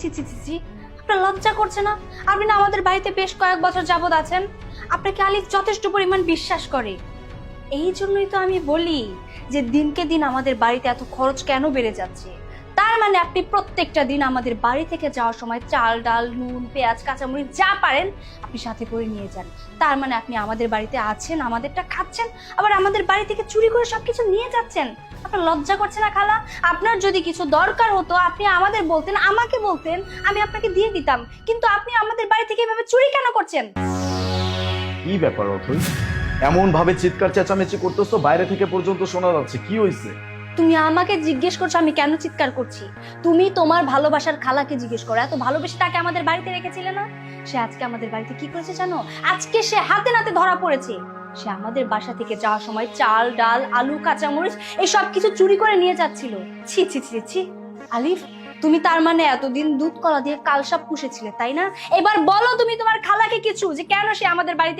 ছি ছি ছি ছি। আপনার লজ্জা করছে না? আপনি না আমাদের বাড়িতে বেশ কয়েক বছর যাবত আছেন। আপনাকে আলিফ যথেষ্ট পরিমাণ বিশ্বাস করে। এই জন্যই তো আমি বলি যে দিনকে দিন আমাদের বাড়িতে এত খরচ কেন বেড়ে যাচ্ছে? তার মানে আপনি প্রত্যেকটা দিন আমাদের বাড়ি থেকে যাওয়ার সময় চাল, ডাল, নুন, পেঁয়াজ, কাঁচামরিচ যা পারেন আপনি সাথে করে নিয়ে যান। তার মানে আপনি আমাদের বাড়িতে আছেন, আমাদেরটা খাচ্ছেন, আবার আমাদের বাড়ি থেকে চুরি করে সবকিছু নিয়ে যাচ্ছেন। আপনার লজ্জা করছে না খালা? আপনার যদি কিছু দরকার হতো আপনি আমাদের বলতেন আমাকে বলতেন আমি আপনাকে দিয়ে দিতাম। কিন্তু আপনি আমাদের বাড়ি থেকে এভাবে চুরি কেন করছেন? কি ব্যাপার অথই এমন ভাবে চিৎকার চেঁচামেচি করতেছো বাইরে থেকে পর্যন্ত শোনা যাচ্ছে। কি হয়েছে তুমি আমাকে জিজ্ঞেস করছ আমি কেন চিৎকার করছি? তুমি তোমার ভালোবাসার খালাকে জিজ্ঞেস করো। এত ভালোবেসে তাকে আমাদের বাড়িতে রেখেছিলে না? সে আজকে আমাদের বাড়িতে কি করেছে জানো? আজকে সে হাতে নাতে ধরা পড়েছে। সে আমাদের বাসা থেকে যাওয়ার সময় চাল, ডাল, আলু, কাঁচামরিচ এই সব কিছু চুরি করে নিয়ে যাচ্ছিল। ছি ছি ছি ছি। আলিফ, তুমি তার মানে এতদিন দুধ কলা দিয়ে কালসাপ পুষেছিলে, তাই না? এবার বলো তুমি তোমার খালাকে কিছু যে কেন সে আমাদের বাড়িতে